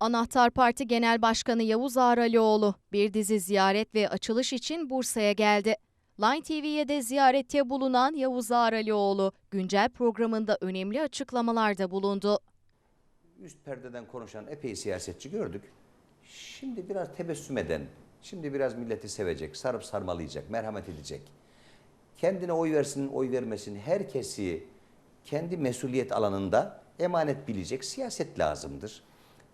Anahtar Parti Genel Başkanı Yavuz Ağralioğlu bir dizi ziyaret ve açılış için Bursa'ya geldi. Line TV'ye de ziyarette bulunan Yavuz Ağralioğlu güncel programında önemli açıklamalarda bulundu. üst perdeden konuşan epey siyasetçi gördük. Şimdi biraz tebessüm eden, şimdi biraz milleti sevecek, sarıp sarmalayacak, merhamet edecek. Kendine oy versin, oy vermesin, herkesi kendi mesuliyet alanında emanet bilecek siyaset lazımdır.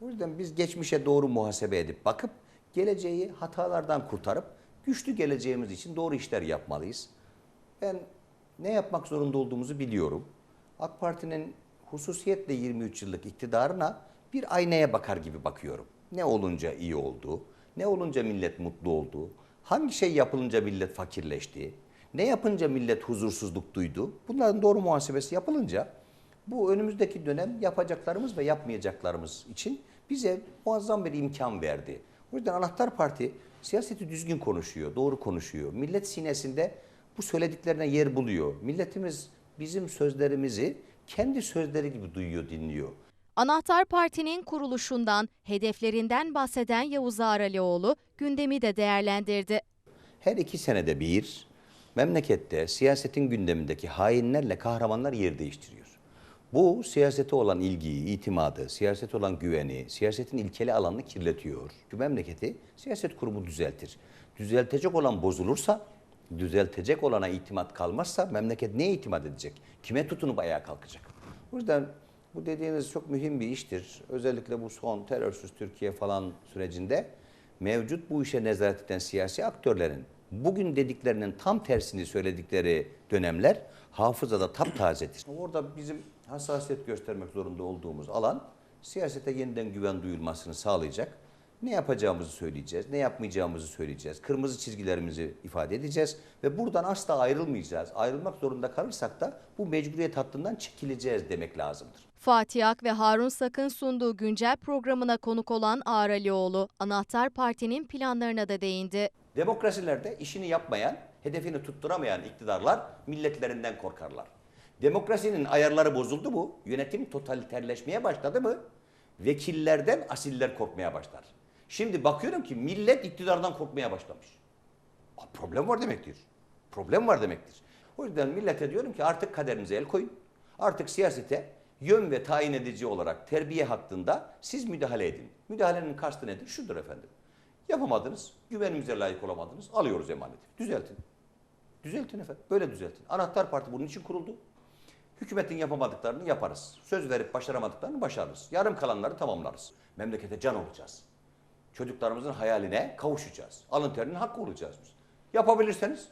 O yüzden biz geçmişe doğru muhasebe edip bakıp geleceği hatalardan kurtarıp güçlü geleceğimiz için doğru işler yapmalıyız. Ben ne yapmak zorunda olduğumuzu biliyorum. AK Parti'nin hususiyetle 23 yıllık iktidarına bir aynaya bakar gibi bakıyorum. Ne olunca iyi oldu, ne olunca millet mutlu oldu, hangi şey yapılınca millet fakirleşti, ne yapınca millet huzursuzluk duydu. Bunların doğru muhasebesi yapılınca bu önümüzdeki dönem yapacaklarımız ve yapmayacaklarımız için bize muazzam bir imkan verdi. O yüzden Anahtar Parti siyaseti düzgün konuşuyor, doğru konuşuyor. Millet sinesinde bu söylediklerine yer buluyor. Milletimiz bizim sözlerimizi kendi sözleri gibi duyuyor, dinliyor. Anahtar Parti'nin kuruluşundan, hedeflerinden bahseden Yavuz Ağralioğlu gündemi de değerlendirdi. Her iki senede bir memlekette siyasetin gündemindeki hainlerle kahramanlar yer değiştiriyor. Bu siyasete olan ilgiyi, itimadı, siyasete olan güveni, siyasetin ilkeli alanını kirletiyor. Şu memleketi siyaset kurumu düzeltir. Düzeltecek olan bozulursa, düzeltecek olana itimat kalmazsa memleket neye itimat edecek? Kime tutunup ayağa kalkacak? O yüzden bu dediğiniz çok mühim bir iştir. Özellikle bu son terörsüz Türkiye falan sürecinde mevcut bu işe nezaret eden siyasi aktörlerin bugün dediklerinin tam tersini söyledikleri dönemler hafızada taptazedir. Orada bizim hassasiyet göstermek zorunda olduğumuz alan siyasete yeniden güven duyulmasını sağlayacak. Ne yapacağımızı söyleyeceğiz, ne yapmayacağımızı söyleyeceğiz. Kırmızı çizgilerimizi ifade edeceğiz ve buradan asla ayrılmayacağız. Ayrılmak zorunda kalırsak da bu mecburiyet hattından çekileceğiz demek lazımdır. Fatih Ak ve Harun Sak'ın sunduğu güncel programına konuk olan Ağralioğlu, Anahtar Parti'nin planlarına da değindi. Demokrasilerde işini yapmayan, hedefini tutturamayan iktidarlar milletlerinden korkarlar. Demokrasinin ayarları bozuldu mu, yönetim totaliterleşmeye başladı mı, vekillerden asiller korkmaya başlar. Şimdi bakıyorum ki millet iktidardan korkmaya başlamış. Problem var demektir. Problem var demektir. O yüzden millete diyorum ki artık kaderinize el koyun. Artık siyasete yön ve tayin edici olarak terbiye hattında siz müdahale edin. Müdahalenin kastı nedir? Şudur efendim. Yapamadınız, güvenimize layık olamadınız, alıyoruz emaneti. Düzeltin. Düzeltin efendim, böyle düzeltin. Anahtar Parti bunun için kuruldu. Hükümetin yapamadıklarını yaparız. Söz verip başaramadıklarını başarırız. Yarım kalanları tamamlarız. Memlekete can olacağız. Çocuklarımızın hayaline kavuşacağız. Alın terinin hakkı olacağız biz. Yapabilirseniz